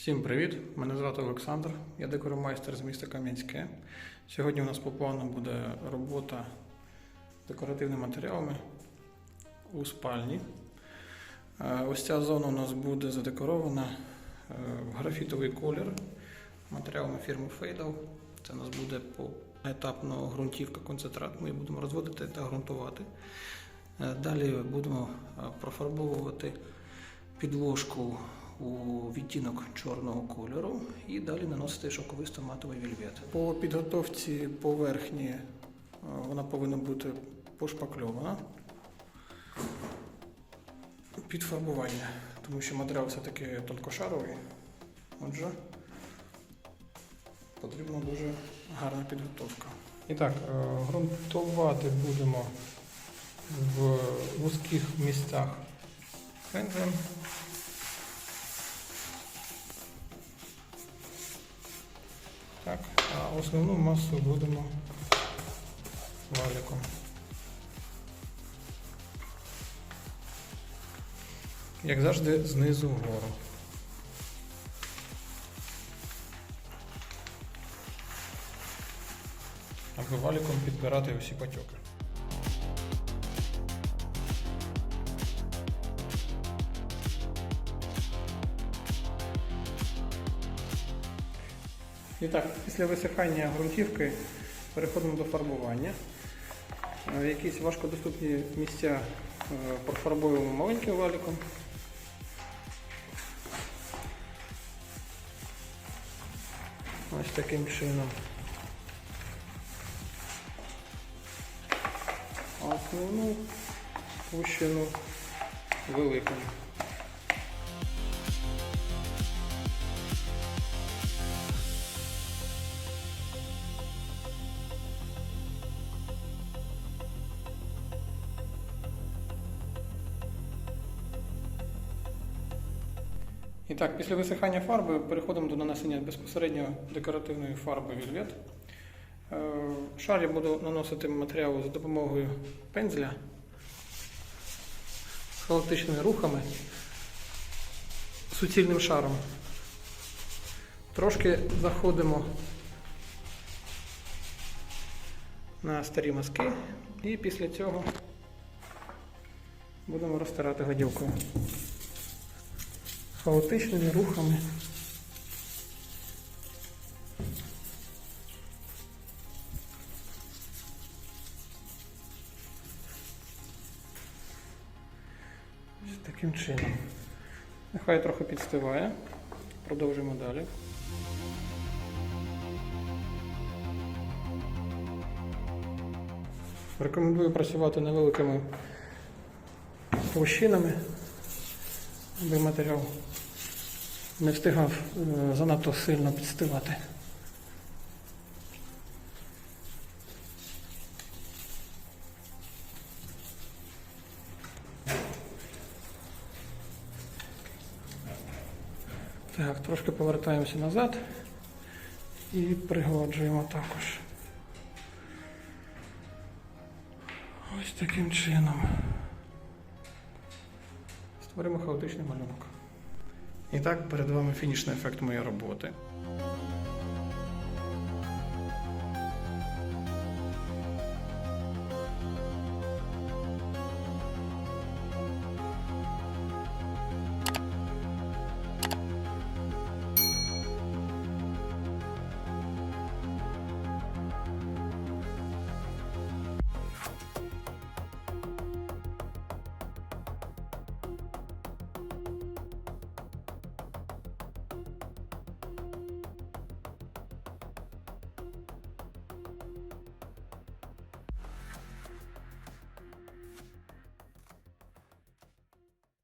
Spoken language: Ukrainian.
Всім привіт! Мене звати Олександр, я декоромайстер з міста Кам'янське. Сьогодні у нас по плану буде робота декоративними матеріалами у спальні. Е, Ось ця зона у нас буде задекорована е, в графітовий колір матеріалами фірми Фейдал. Це у нас буде поетапно ґрунтівка концентрат. Ми її будемо розводити та ґрунтувати. Е, Далі будемо профарбовувати підложку у відтінок чорного кольору і далі наносити шовковисто матовий вільвет. По підготовці поверхні е, вона повинна бути пошпакльована під фарбування, тому що матеріал все-таки тонкошаровий. Отже, потрібна дуже гарна підготовка. І так, е, ґрунтувати будемо в вузьких місцях пензлем. Основну масу будемо валиком. Як завжди, знизу вгору. Аби валиком підбирати усі потьоки. І так, після висихання ґрунтівки переходимо до фарбування. Е, Якісь важкодоступні місця е, профарбуємо маленьким валіком. Ось таким чином. Основну площину великим. І так, після висихання фарби переходимо до нанесення безпосередньо декоративної фарби вільвет. Е, Шар я буду наносити матеріал за допомогою пензля з хаотичними рухами, суцільним шаром. Трошки заходимо на старі мазки і після цього будемо розтирати гаділкою хаотичними рухами. Ось таким чином. Нехай трохи підстиває. Продовжуємо далі. Рекомендую працювати невеликими площинами, аби матеріал не встигав е, занадто сильно підстивати. Так, трошки повертаємося назад і пригладжуємо також. Ось таким чином. Створимо хаотичний малюнок. І так, перед вами фінішний ефект моєї роботи.